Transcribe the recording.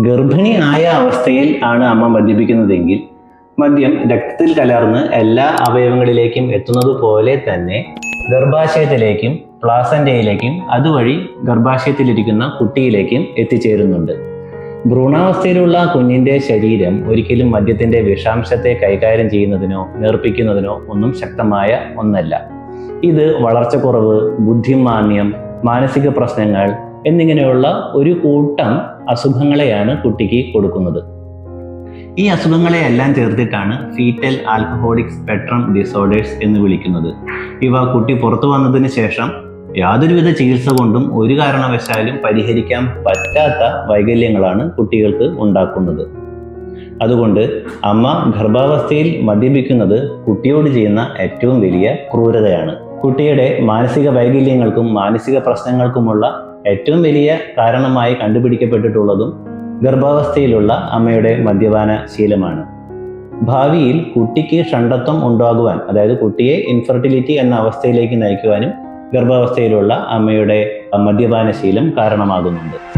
ഗർഭിണി ആയ അവസ്ഥയിൽ ആണ് അമ്മ മദ്യപിക്കുന്നതെങ്കിൽ മദ്യം രക്തത്തിൽ കലർന്ന് എല്ലാ അവയവങ്ങളിലേക്കും എത്തുന്നത് പോലെ തന്നെ ഗർഭാശയത്തിലേക്കും പ്ലാസന്റയിലേക്കും അതുവഴി ഗർഭാശയത്തിലിരിക്കുന്ന കുട്ടിയിലേക്കും എത്തിച്ചേരുന്നുണ്ട്. ഭ്രൂണാവസ്ഥയിലുള്ള കുഞ്ഞിന്റെ ശരീരം ഒരിക്കലും മദ്യത്തിന്റെ വിഷാംശത്തെ കൈകാര്യം ചെയ്യുന്നതിനോ നേർപ്പിക്കുന്നതിനോ ഒന്നും ശക്തമായ ഒന്നല്ല. ഇത് വളർച്ചക്കുറവ് ബുദ്ധിമാന്യം മാനസിക പ്രശ്നങ്ങൾ എന്നിങ്ങനെയുള്ള ഒരു കൂട്ടം അസുഖങ്ങളെയാണ് കുട്ടിക്ക് കൊടുക്കുന്നത്. ഈ അസുഖങ്ങളെയെല്ലാം ചേർത്തിട്ടാണ് ഫീറ്റൽ ആൽക്കഹോളിക് സ്പെക്ട്രം ഡിസോർഡേഴ്സ് എന്ന് വിളിക്കുന്നത്. ഇവ കുട്ടി പുറത്തു വന്നതിന് ശേഷം യാതൊരുവിധ ചികിത്സ കൊണ്ടും ഒരു കാരണവശാലും പരിഹരിക്കാൻ പറ്റാത്ത വൈകല്യങ്ങളാണ് കുട്ടികൾക്ക് ഉണ്ടാക്കുന്നത്. അതുകൊണ്ട് അമ്മ ഗർഭാവസ്ഥയിൽ മദ്യപിക്കുന്നത് കുട്ടിയോട് ചെയ്യുന്ന ഏറ്റവും വലിയ ക്രൂരതയാണ്. കുട്ടിയുടെ മാനസിക വൈകല്യങ്ങൾക്കും മാനസിക പ്രശ്നങ്ങൾക്കുമുള്ള ഏറ്റവും വലിയ കാരണമായി കണ്ടുപിടിക്കപ്പെട്ടിട്ടുള്ളതും ഗർഭാവസ്ഥയിലുള്ള അമ്മയുടെ മദ്യപാന ശീലമാണ്. ഭാവിയിൽ കുട്ടിക്ക് ഷണ്ടത്വം ഉണ്ടാകുവാൻ അതായത് കുട്ടിയെ ഇൻഫെർട്ടിലിറ്റി എന്ന അവസ്ഥയിലേക്ക് നയിക്കുവാനും ഗർഭാവസ്ഥയിലുള്ള അമ്മയുടെ മദ്യപാന ശീലം കാരണമാകുന്നുണ്ട്.